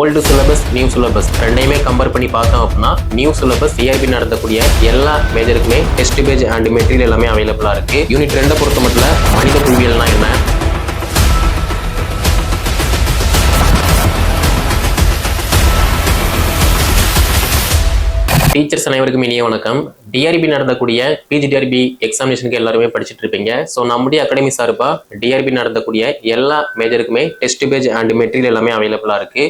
Old syllabus new syllabus ரெண்டையுமே compare பண்ணி பார்த்தோம் அப்படின்னா நியூ சிலபஸ் டிஆர்பி நடத்தக்கூடிய எல்லா மேஜருக்குமே டெஸ்ட் பேஜ் அண்ட் மெட்டீரியல் எல்லாமே அவைலபிளா இருக்கு. யூனிட் ரெண்டை பொறுத்த மட்டும் மனித புவியியல்னா என்ன? டீச்சர்ஸ் அனைவருக்கும் இனிய வணக்கம். டிஆர்பி நடத்தக்கூடிய பிஜிடிஆர்பி எக்ஸாமினேஷனுக்கு எல்லாருமே படிச்சுட்டு இருப்பீங்க. ஸோ நம்முடைய அகாடமி சார்பாக டிஆர்பி நடத்தக்கூடிய எல்லா மேஜருக்குமே டெஸ்ட் பேஜ் அண்ட் மெட்டீரியல் எல்லாமே அவைலபிளாக இருக்குது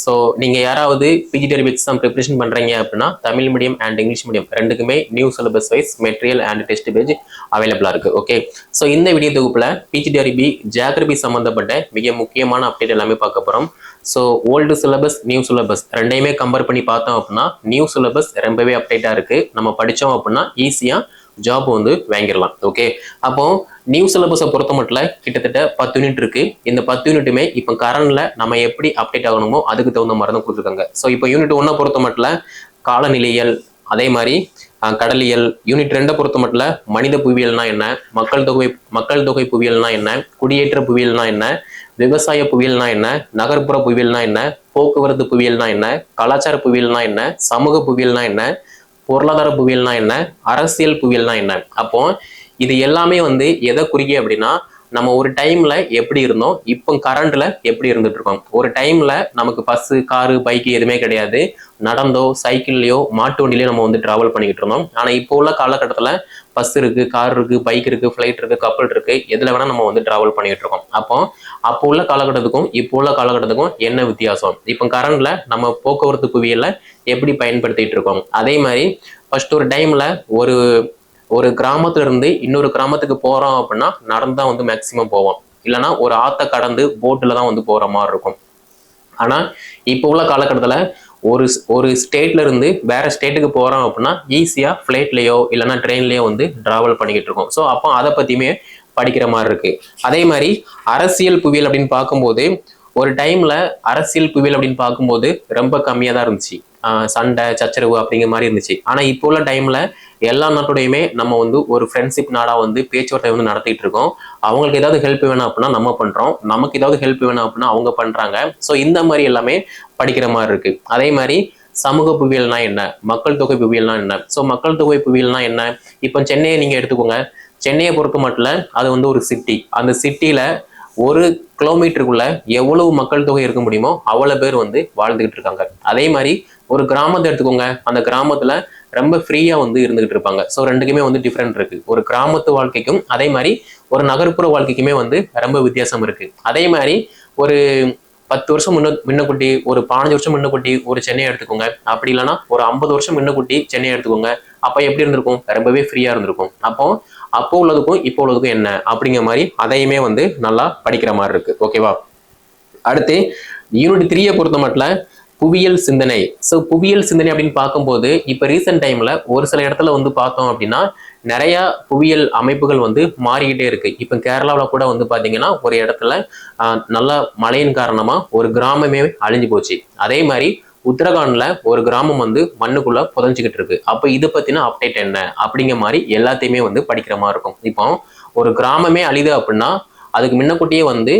ஸோ நீங்கள் யாராவது பிஜிடிஆர்பி எக்ஸாம் ப்ரிப்ரேஷன் பண்ணுறீங்க அப்படின்னா Tamil medium and English medium ரெண்டுக்குமே new syllabus wise material and test page அவைலபிளாக இருக்குது ஓகே ஸோ இந்த வீடியோ தொகுப்புல பிஜிடிஆர்பி ஜியாகிரபி சம்மந்தப்பட்ட மிக முக்கியமான அப்டேட் எல்லாமே பார்க்க போகிறோம் so old syllabus new syllabus ரெண்டையுமே கம்பேர் பண்ணி பார்த்தோம் அப்படின்னா நியூ சிலபஸ் ரொம்பவே அப்டேட்டாக இருக்குது நம்ம படித்தோம் அப்படின்னா ஈஸியாக ஜாப் வந்து வாங்கிடலாம் ஓகே அப்போ நியூ சிலபஸை பொறுத்த மட்டும் கிட்டத்தட்ட பத்து யூனிட் இருக்கு. இந்த பத்து யூனிட்டுமே இப்போ கரண்ட்ல நம்ம எப்படி அப்டேட் ஆகணுமோ அதுக்கு தகுந்த மாதிரி தான் கொடுத்துருக்காங்க. ஸோ இப்போ யூனிட் ஒன்றை பொறுத்த மட்டும் காலநிலையல் அதே மாதிரி கடலியல் யூனிட் ரெண்டை பொறுத்த மட்டும் மனித புவியியல்னா என்ன மக்கள் தொகை மக்கள் தொகை புவியியல்னா என்ன குடியேற்ற புவியியல்னா என்ன விவசாய புவியியல்னா என்ன நகர்ப்புற புவியியல்னா என்ன போக்குவரத்து புவியியல்னா என்ன கலாச்சார புவியியல்னா என்ன சமூக புவியியல்னா என்ன பொருளாதார புவியல்னா என்ன? அரசியல் புவியல்னா என்ன? அப்போ இது எல்லாமே வந்து எதை குறிக்க அப்படின்னா நம்ம ஒரு டைம்ல எப்படி இருந்தோம்? இப்போ கரண்ட்ல எப்படி இருந்துட்டு இருக்கோம்? ஒரு டைம்ல நமக்கு பஸ்ஸு காரு பைக்கு எதுவுமே கிடையாது. நடந்தோ சைக்கிள்லையோ மாட்டு வண்டிலையோ நம்ம வந்து டிராவல் பண்ணிக்கிட்டு இருந்தோம். ஆனால் இப்போ உள்ள காலகட்டத்தில் பஸ் இருக்கு கார் இருக்கு பைக் இருக்கு ஃப்ளைட் இருக்கு கப்பல் இருக்கு. எதுல வேணா நம்ம வந்து டிராவல் பண்ணிட்டு இருக்கோம். அப்போ அப்போ உள்ள காலகட்டத்துக்கும் இப்போ உள்ள காலகட்டத்துக்கும் என்ன வித்தியாசம்? இப்போ கரண்ட்ல நம்ம போக்குவரத்து புவியியல்ல எப்படி பயன்படுத்திட்டு இருக்கோம்? அதே மாதிரி ஃபர்ஸ்ட் ஒரு டைம்ல ஒரு ஒரு கிராமத்துல இருந்து இன்னொரு கிராமத்துக்கு போறோம் அப்படின்னா நடந்து தான் வந்து மேக்சிமம் போவோம். இல்லைன்னா ஒரு ஆத்த கடந்து போட்டில் தான் வந்து போற மாதிரி இருக்கும். ஆனா இப்போ உள்ள காலகட்டத்தில் ஒரு ஒரு ஸ்டேட்ல இருந்து வேற ஸ்டேட்டுக்கு போறோம் அப்படின்னா ஈஸியா ஃபிளைட்லயோ இல்லைன்னா ட்ரெயின்லயோ வந்து டிராவல் பண்ணிக்கிட்டு இருக்கோம். ஸோ அப்போ அதை பத்தியுமே படிக்கிற மாதிரி இருக்கு. அதே மாதிரி அரசியல் புவியல் அப்படின்னு பார்க்கும்போது ஒரு டைம்ல அரசியல் புவியல் அப்படின்னு பார்க்கும்போது ரொம்ப கம்மியா தான் இருந்துச்சு. சண்டை சச்சரவு அப்படிங்கிற மாதிரி இருந்துச்சு. ஆனா இப்போ உள்ள டைம்ல எல்லா நாட்டோடையுமே நம்ம வந்து ஒரு ஃப்ரெண்ட்ஷிப் நாடா வந்து பேச்சுவார்த்தை வந்து நடத்திட்டு இருக்கோம். அவங்களுக்கு ஏதாவது ஹெல்ப் வேணும் அப்படின்னா நம்ம பண்றோம். நமக்கு ஏதாவது ஹெல்ப் வேணும் அப்படின்னா அவங்க பண்றாங்க. ஸோ இந்த மாதிரி எல்லாமே படிக்கிற மாதிரி இருக்கு. அதே மாதிரி சமூக புவியல்னா என்ன? மக்கள் தொகை புவியல்னா என்ன? ஸோ மக்கள் தொகை புவியல்னா என்ன? இப்போ சென்னையை நீங்க எடுத்துக்கோங்க. சென்னையை பொறுத்த மட்டும் அது வந்து ஒரு சிட்டி அந்த சிட்டியில ஒரு கிலோமீட்டருக்குள்ள எவ்வளவு மக்கள் தொகை இருக்க முடியுமோ அவ்வளவு பேர் வந்து வாழ்ந்துகிட்டு இருக்காங்க. அதே மாதிரி ஒரு கிராமத்தை எடுத்துக்கோங்க. அந்த கிராமத்துல ரொம்ப ஃப்ரீயா வந்து இருந்துகிட்டு இருப்பாங்க. ஸோ ரெண்டுக்குமே வந்து டிஃப்ரெண்ட் இருக்கு. ஒரு கிராமத்து வாழ்க்கைக்கும் அதே மாதிரி ஒரு நகர்ப்புற வாழ்க்கைக்குமே வந்து ரொம்ப வித்தியாசம் இருக்கு. அதே மாதிரி ஒரு பத்து வருஷம் முன்ன முன்னக்குட்டி ஒரு பதினஞ்சு வருஷம் முன்னக்குட்டி ஒரு சென்னையை எடுத்துக்கோங்க. அப்படி இல்லைன்னா ஒரு ஐம்பது வருஷம் முன்னக்குட்டி சென்னையை எடுத்துக்கோங்க. அப்போ எப்படி இருந்திருக்கும்? ரொம்பவே ஃப்ரீயா இருந்திருக்கும். அப்போ அப்போ உள்ளதுக்கும் இப்போ உள்ளதுக்கும் என்ன? அப்படிங்கிற மாதிரி அதையுமே வந்து நல்லா படிக்கிற மாதிரி இருக்கு. ஓகேவா அடுத்து யூனிட் த்ரீயை பொறுத்த மட்டும் புவியியல் சிந்தனை. ஸோ புவியியல் சிந்தனை அப்படின்னு பார்க்கும்போது இப்போ ரீசெண்ட் டைமில் ஒரு சில இடத்துல வந்து பார்த்தோம் அப்படின்னா நிறையா புவியியல் அமைப்புகள் வந்து மாறிக்கிட்டே இருக்குது இப்போ கேரளாவில் கூட வந்து பார்த்தீங்கன்னா ஒரு இடத்துல நல்ல மழையின் காரணமாக ஒரு கிராமமே அழிஞ்சு போச்சு. அதே மாதிரி உத்தரகாண்டில் ஒரு கிராமம் வந்து மண்ணுக்குள்ளே புதைஞ்சிக்கிட்டு இருக்கு. அப்போ இதை பற்றின அப்டேட் என்ன? அப்படிங்கிற மாதிரி எல்லாத்தையுமே வந்து படிக்கிற மாதிரி இருக்கும். இப்போ ஒரு கிராமமே அழிது அப்படின்னா அதுக்கு முன்னக்கூட்டியே வந்து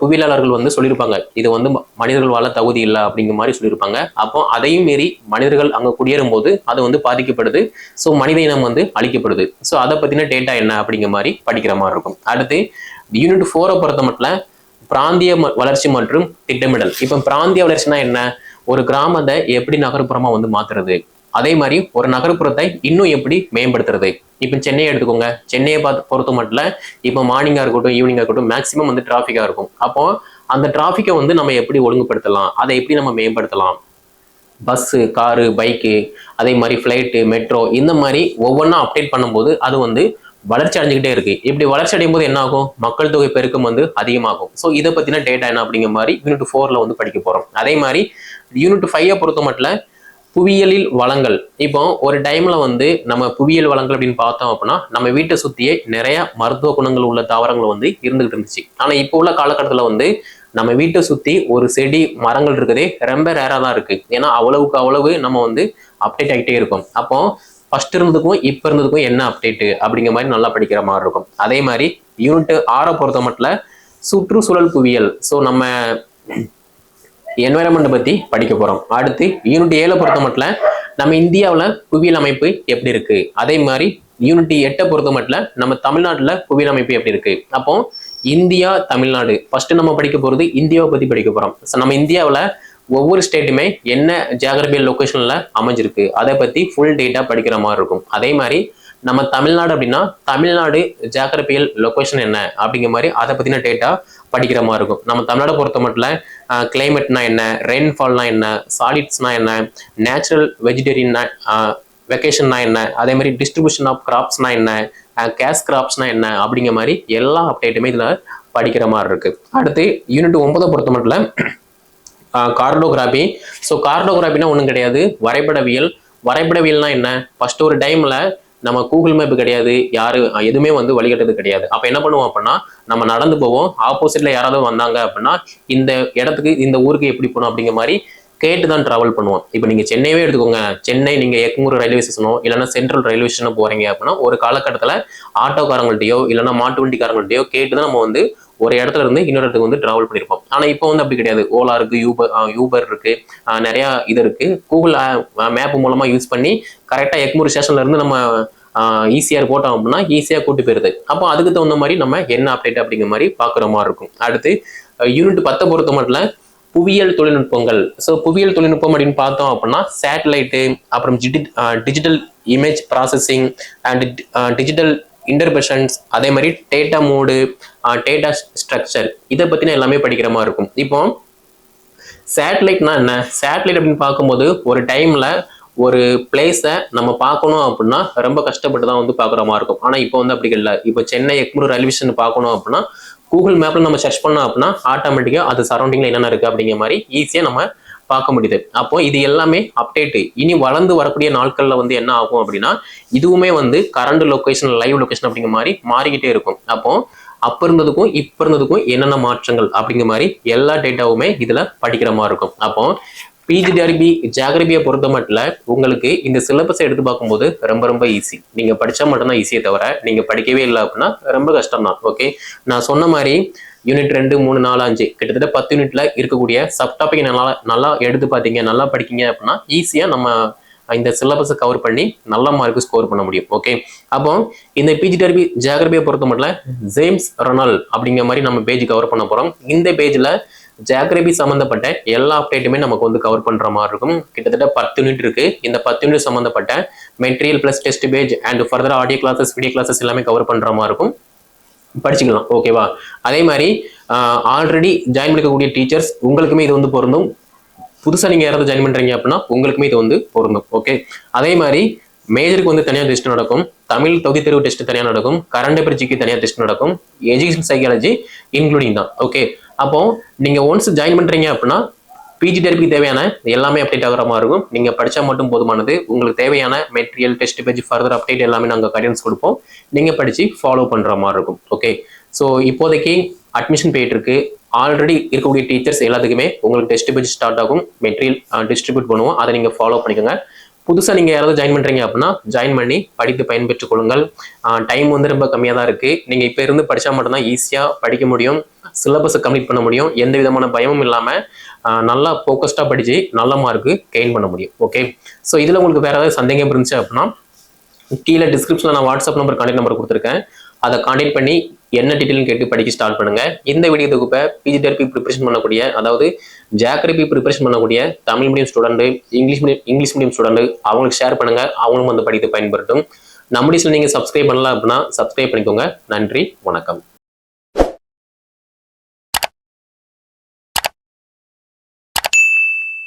புவியியலாளர்கள் வந்து சொல்லியிருப்பாங்க இது வந்து ம- மனிதர்கள் வாழ தகுதி இல்லை அப்படிங்கிற மாதிரி சொல்லியிருப்பாங்க. அப்போ அதையும் மீறி மனிதர்கள் அங்கே குடியேறும் போது அது வந்து பாதிக்கப்படுது. ஸோ மனித இனம் வந்து அழிக்கப்படுது. ஸோ அதை பற்றின டேட்டா என்ன அப்படிங்கிற மாதிரி படிக்கிற மாதிரி இருக்கும். அடுத்து யூனிட் ஃபோரை பொறுத்த மட்டும் பிராந்திய ம- வளர்ச்சி மற்றும் திட்டமிடல். இப்போ பிராந்திய வளர்ச்சினா என்ன? ஒரு கிராமத்தை எப்படி நகர்ப்புறமா வந்து மாத்துறது? அதே மாதிரி ஒரு நகர்ப்புறத்தை இன்னும் எப்படி மேம்படுத்துறது? இப்போ சென்னையை எடுத்துக்கோங்க. சென்னையை பார்த்து பொறுத்த மட்டும் இப்போ மார்னிங்காக இருக்கட்டும் ஈவினிங்காக இருக்கட்டும் மேக்ஸிமம் வந்து டிராஃபிக்காக இருக்கும். அப்போ அந்த டிராஃபிக்கை வந்து நம்ம எப்படி ஒழுங்குபடுத்தலாம்? அதை எப்படி நம்ம மேம்படுத்தலாம்? பஸ்ஸு காரு பைக்கு அதே மாதிரி ஃப்ளைட்டு மெட்ரோ இந்த மாதிரி ஒவ்வொன்றா அப்டேட் பண்ணும்போது அது வந்து வளர்ச்சி அடைஞ்சுக்கிட்டே இருக்கு. இப்படி வளர்ச்சி அடையும் போது என்ன ஆகும் மக்கள் தொகை பெருக்கம் வந்து அதிகமாகும். ஸோ இதை பற்றின டேட்டா என்ன அப்படிங்கிற மாதிரி யூனிட் ஃபோரில் வந்து படிக்க போகிறோம் அதே மாதிரி யூனிட் ஃபைவை பொறுத்த மட்டும் புவியியலில் வளங்கள். இப்போ ஒரு டைம்ல வந்து நம்ம புவியியல் வளங்கள் அப்படின்னு பார்த்தோம் அப்படின்னா நம்ம வீட்டை சுற்றியே நிறைய மருத்துவ குணங்கள் உள்ள தாவரங்கள் வந்து இருந்துகிட்டு இருந்துச்சு. ஆனால் இப்போ உள்ள காலகட்டத்தில் வந்து நம்ம வீட்டை சுற்றி ஒரு செடி மரங்கள் இருக்குதே ரொம்ப ரேராக தான் இருக்குது ஏன்னா அவ்வளவுக்கு அவ்வளவு நம்ம வந்து அப்டேட் ஆகிட்டே இருக்கோம். அப்போ ஃபர்ஸ்ட் இருந்ததுக்கும் இப்போ இருந்ததுக்கும் என்ன அப்டேட்டு அப்படிங்கிற மாதிரி நல்லா படிக்கிற மாதிரி இருக்கும். அதே மாதிரி யூனிட் ஆறை பொறுத்த மட்டும் சுற்றுச்சூழல் புவியியல். ஸோ நம்ம என்வைரன்மெண்ட் பத்தி படிக்க போறோம். அடுத்து யூனிட் ஏழை பொறுத்த மட்டும் நம்ம இந்தியாவில் புவியியல் அமைப்பு எப்படி இருக்கு? அதே மாதிரி யூனிட் எட்டை பொறுத்த மட்டும் நம்ம தமிழ்நாட்டில் புவியியல் அமைப்பு எப்படி இருக்கு? அப்போ இந்தியா தமிழ்நாடு. ஃபர்ஸ்ட் நம்ம படிக்க போறது இந்தியாவை பத்தி படிக்க போறோம். நம்ம இந்தியாவில் ஒவ்வொரு ஸ்டேட்டுமே என்ன ஜியாகிரபியல் லொகேஷன்ல அமைஞ்சிருக்கு? அதை பத்தி ஃபுல் டேட்டா படிக்கிற மாதிரி இருக்கும். அதே மாதிரி நம்ம தமிழ்நாடு அப்படின்னா தமிழ்நாடு ஜியாகிரபியல் லொகேஷன் என்ன? அப்படிங்கிற மாதிரி அதை பத்தின டேட்டா படிக்கிற மாதிரி இருக்கும். நம்ம தமிழ்நாடு பொறுத்த மட்டும் கிளைமேட்னா என்ன? ரெயின்ஃபால்னா என்ன? சாலிட்ஸ்னா என்ன? நேச்சுரல் வெஜிடேரியன் வெக்கேஷன்னா என்ன? அதே மாதிரி டிஸ்ட்ரிபியூஷன் ஆஃப் கிராப்ஸ்னா என்ன? கேஷ் கிராப்ஸ்னா என்ன? அப்படிங்கிற மாதிரி எல்லா அப்டேட்டுமே இதில் படிக்கிற மாதிரி இருக்குது அடுத்து யூனிட் ஒன்பதை பொறுத்த மட்டும் கார்டோகிராஃபி ஸோ கார்டோகிராஃபினா ஒன்றும் கிடையாது. வரைபடவியல். வரைபடவியல்னா என்ன? ஃபஸ்ட்டு ஒரு டைமில் நம்ம கூகுள் மேப் கிடையாது யாரு எதுவுமே வந்து வழிகட்டுறது கிடையாது. அப்போ என்ன பண்ணுவோம் அப்படின்னா நம்ம நடந்து போவோம். ஆப்போசிட்ல யாராவது வந்தாங்க அப்படின்னா இந்த இடத்துக்கு இந்த ஊருக்கு எப்படி போகணும் அப்படிங்கிற மாதிரி கேட்டு தான் டிராவல் பண்ணுவோம். இப்போ நீங்க சென்னையவே எடுத்துக்கோங்க. சென்னை நீங்க எக்மூர் ரயில்வே ஸ்டேஷனோ இல்லைன்னா சென்ட்ரல் ரயில்வே ஸ்டேஷனோ போறீங்க அப்படின்னா ஒரு காலகட்டத்தில் ஆட்டோக்காரங்கள்ட்டையோ இல்லைன்னா மாட்டு வண்டிக்காரங்கள்ட்டையோ கேட்டு தான் நம்ம வந்து ஒரு இடத்துல இருந்து இன்னொரு இடத்துக்கு வந்து டிராவல் பண்ணியிருப்போம் ஆனால் இப்போ வந்து அப்படி கிடையாது. ஓலா இருக்கு யூபர் யூபர் இருக்கு நிறையா இது இருக்கு. கூகுள் மேப் மூலமா யூஸ் பண்ணி கரெக்டாக எக்மூர் ஸ்டேஷன்ல இருந்து நம்ம ஈஸியாக போட்டோம் அப்படின்னா ஈஸியாக கூட்டி போயிருது அப்போ அதுக்கு தகுந்த மாதிரி நம்ம என்ன அப்டேட் அப்படிங்கிற மாதிரி பார்க்குற மாதிரி இருக்கும். அடுத்து யூனிட் பத்தை பொறுத்த மட்டும் புவியியல் தொழில்நுட்பங்கள். ஸோ புவியியல் தொழில்நுட்பம் அப்படின்னு பார்த்தோம் அப்படின்னா சேட்டலைட்டு அப்புறம் digital image processing and digital interpretations அதே மாதிரி டேட்டா மோடு டேட்டா ஸ்ட்ரக்சர் இதை பற்றின எல்லாமே படிக்கிற மாதிரி இருக்கும். இப்போ சேட்டலைட்னா என்ன? சேட்டலைட் அப்படின்னு பார்க்கும்போது ஒரு டைமில் ஒரு பிளேஸை நம்ம பார்க்கணும் அப்படின்னா ரொம்ப கஷ்டப்பட்டு தான் வந்து பார்க்குற மாதிரி இருக்கும். ஆனால் இப்போ வந்து அப்படி இல்லை. இப்போ சென்னை எக்மூர் ரயில்வே ஸ்டேஷன் பார்க்கணும் அப்படின்னா கூகுள் மேப்பில் நம்ம சர்ச் பண்ணோம் அப்படின்னா ஆட்டோமேட்டிக்காக அது சரௌண்டிங்கில் என்னென்ன இருக்குது அப்படிங்கிற மாதிரி ஈஸியாக நம்ம பார்க்க முடியுது. அப்போ இது எல்லாமே அப்டேட்டு இனி வளர்ந்து வரக்கூடிய நாட்களில் வந்து என்ன ஆகும் அப்படின்னா இதுவுமே வந்து கரண்ட் லொகேஷன் லைவ் லொக்கேஷன் அப்படிங்கிற மாதிரி மாறிக்கிட்டே இருக்கும். அப்போ அப்ப இருந்ததுக்கும் இப்ப இருந்ததுக்கும் என்னென்ன மாற்றங்கள் அப்படிங்கிற மாதிரி எல்லா டேட்டாவுமே இதுல படிக்கிற மாதிரி இருக்கும். அப்போ பிஜிடிஆர்பி ஜாகிரபியை பொறுத்த மட்டும் உங்களுக்கு இந்த சிலபஸை எடுத்து பார்க்கும்போது ரொம்ப ரொம்ப ஈஸி நீங்கள் படித்தா மட்டும்தான் ஈஸியே தவிர நீங்கள் படிக்கவே இல்லை அப்படின்னா ரொம்ப கஷ்டம் தான் ஓகே நான் சொன்ன மாதிரி யூனிட் ரெண்டு மூணு நாலு அஞ்சு கிட்டத்தட்ட பத்து யூனிட்ல இருக்கக்கூடிய சப் டாபிக் நல்லா நல்லா எடுத்து பார்த்தீங்க நல்லா படிக்கீங்க அப்படின்னா ஈஸியாக நம்ம இந்த சிலபஸை கவர் பண்ணி நல்ல மார்க் ஸ்கோர் பண்ண முடியும் ஓகே அப்போ இந்த பிஜிடிஆர்பி ஜாகிரபியை பொறுத்த மட்டும் ஜேம்ஸ் ரொனால் அப்படிங்கிற மாதிரி நம்ம பேஜ் கவர் பண்ண போகிறோம் இந்த பேஜில் ஜாக்ரபி சம்மந்தப்பட்ட எல்லா அப்டேட்டுமே நமக்கு வந்து கவர் பண்ணுற மாதிரி இருக்கும். கிட்டத்தட்ட பத்து யூனிட் இருக்குது இந்த பத்து யூனிட் சம்மந்தப்பட்ட material plus test page and further audio classes video classes எல்லாமே கவர் பண்ணுற மாதிரி இருக்கும். படிச்சுக்கலாம் ஓகேவா அதே மாதிரி ஆல்ரெடி ஜாயின் பண்ணிக்கக்கூடிய டீச்சர்ஸ் உங்களுக்குமே இது வந்து பொருந்தும். புதுசாக நீங்கள் யாராவது ஜாயின் பண்ணுறீங்க அப்படின்னா உங்களுக்குமே இது வந்து பொருந்தும் ஓகே அதே மாதிரி மேஜருக்கு வந்து தனியாக டெஸ்ட் நடக்கும். தமிழ் தொகுதி தேர்வு டெஸ்ட் தனியாக நடக்கும். கரண்ட் பேப்பர் தனியாக டெஸ்ட் நடக்கும். எஜுகேஷன் சைக்காலஜி இன்க்ளூடிங் தான் ஓகே அப்போ நீங்கள் ஒன்ஸ் ஜாயின் பண்ணுறீங்க அப்படின்னா பிஜி டெரிபிக்கு தேவையான எல்லாமே அப்டேட் ஆகிற மாதிரி இருக்கும். நீங்கள் படித்தா மட்டும் போதுமானது. உங்களுக்கு தேவையான material test page further update எல்லாமே நாங்கள் கைடன்ஸ் கொடுப்போம். நீங்கள் படித்து ஃபாலோ பண்ணுற மாதிரி இருக்கும். ஓகே ஸோ இப்போதைக்கு அட்மிஷன் போயிட்டு இருக்கு. ஆல்ரெடி இருக்கக்கூடிய டீச்சர்ஸ் எல்லாத்துக்குமே உங்களுக்கு டெஸ்ட் பேஜ் ஸ்டார்ட் ஆகும். மெட்டீரியல் டிஸ்ட்ரிபியூட் பண்ணுவோம். அதை நீங்கள் ஃபாலோ பண்ணிக்கோங்க. புதுசாக நீங்கள் யாராவது ஜாயின் பண்ணுறீங்க அப்படின்னா ஜாயின் பண்ணி படித்து பயன்பெற்றுக் கொள்ளுங்கள். டைம் வந்து ரொம்ப கம்மியாக தான் இருக்குது நீங்கள் இப்போ இருந்து படித்தா மட்டும்தான் ஈஸியாக படிக்க முடியும். சிலபஸை கம்ப்ளீட் பண்ண முடியும். எந்த விதமான பயமும் இல்லாமல் நல்லா ஃபோக்கஸ்டாக படித்து நல்ல மார்க்கு கெயின் பண்ண முடியும். ஓகே ஸோ இதில் உங்களுக்கு வேறு ஏதாவது சந்தேகம் இருந்துச்சு அப்படின்னா கீழே டிஸ்கிரிப்ஷனில் நான் வாட்ஸ்அப் நம்பர் கான்டெக்ட் நம்பர் கொடுத்துருக்கேன். அதை கான்டெக்ட் பண்ணி என்ன டீட்டெயில்னு கேட்டு படிக்க ஸ்டார்ட் பண்ணுங்க. இந்த வீடியோ தொகுப்பை பிஜி தெரப்பி ப்ரிப்பரேஷன் பண்ணக்கூடிய அதாவது ஜாக்ரபி ப்ரிப்பரேஷன் பண்ணக்கூடிய Tamil medium student English medium English medium student அவங்களுக்கு ஷேர் பண்ணுங்க. அவங்களும் வந்து படித்து பயன்படுத்தும். நம்முடைய நீங்கள் சப்ஸ்கிரைப் பண்ணலாம் அப்படின்னா சப்ஸ்கிரைப் பண்ணிக்கோங்க. நன்றி வணக்கம்.